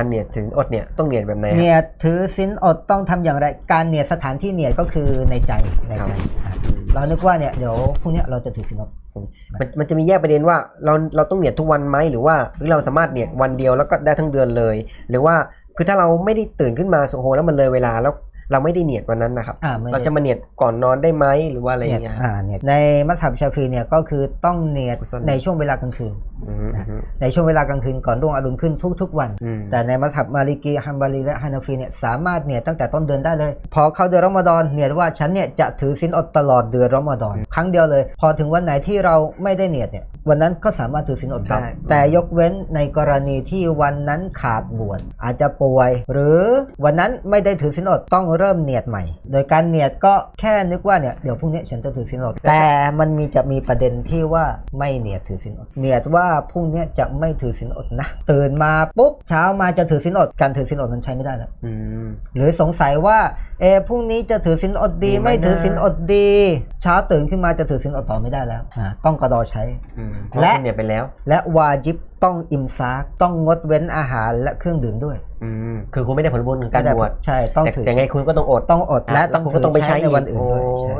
การเนียดสินอดเนี่ยต้องเนียดแบบไหนครับเนียดถือสินอดต้องทำอย่างไร การเนียดสถานที่เนียดก็คือในใจในครับใจอะเรานึกว่าเนี่ยเดี๋ยวพรุ่งเนี้ยเราจะถือสินอดมันมันจะมีแยกประเด็นว่าเราเราต้องเนียดทุกวันไหมหรือว่าหรือเราสามารถเนียดวันเดียวแล้วก็ได้ทั้งเดือนเลย หรือว่าคือถ้าเราไม่ได้ตื่นขึ้นมาโอ้โหแล้วมันเลยเวลาแล้ว เราไม่ได้เนียดวันนั้นนะครับอ่าไม่ได้เราจะมาเนียดก่อนนอนได้ไหมหรือว่าอะไรอย่างเงี้ยอ่าเนี่ยในมัธยมชาพรีเนี่ยก็คือต้องเนียดกุศลในช่วงเวลากลางคืนอืมอืมในช่วงเวลากลางคืนก่อนรุ่งอรุณขึ้นทุก ๆ วันอืมแต่ในมัธยมมาลิกีฮัมบารีและฮานาฟีเนี่ยสามารถเนี่ยตั้งแต่ต้นเดือนได้เลย พอเข้าเดือนรอมฎอนเนี่ยว่าฉันเนี่ยจะถือศีลอดตลอดเดือนรอมฎอนครั้งเดียวเลย พอถึงวันไหนที่เราไม่ได้เนียดเนี่ย วันนั้นก็สามารถถือศีลอดได้ได้ แต่ยกเว้นในกรณีที่วันนั้นขาดบวชอาจจะป่วย หรือวันนั้นไม่ได้ถือศีลอดต้องเริ่มเนียดใหม่ โดยการเนียดก็แค่นึกว่าเนี่ยเดี๋ยวพรุ่งนี้ฉันจะถือศีลอดแต่มันมีจะมีประเด็นที่ว่าไม่เนียดถือศีลอดเนียดว่าพรุ่งนี้จะไม่ถือศีลอดนะตื่นมาปุ๊บเช้ามาจะถือศีลอดการถือศีลอดนั้นใช้ไม่ได้แล้วอืมหรือสงสัยว่าเออพรุ่งนี้จะถือศีลอดดีดีไหมไม่ถือนะศีลอดดี เช้าตื่นขึ้นมาจะถือศีลอดต่อไม่ได้แล้วอ่าต้องกระดอใช้อืมเพราะและคุณเนียดไปแล้ว และวาจิบต้องอิมซากต้องงดเว้นอาหารและเครื่องดื่มด้วยอืมคือคุณไม่ได้ผลบุญของการบวชใช่ต้องแต่ถือแต่ไงคุณก็ต้องอดต้องอดและอะต้องแล้วคุณก็ต้องไปใช้ในวันอื่นด้วยโอ้ใช่ย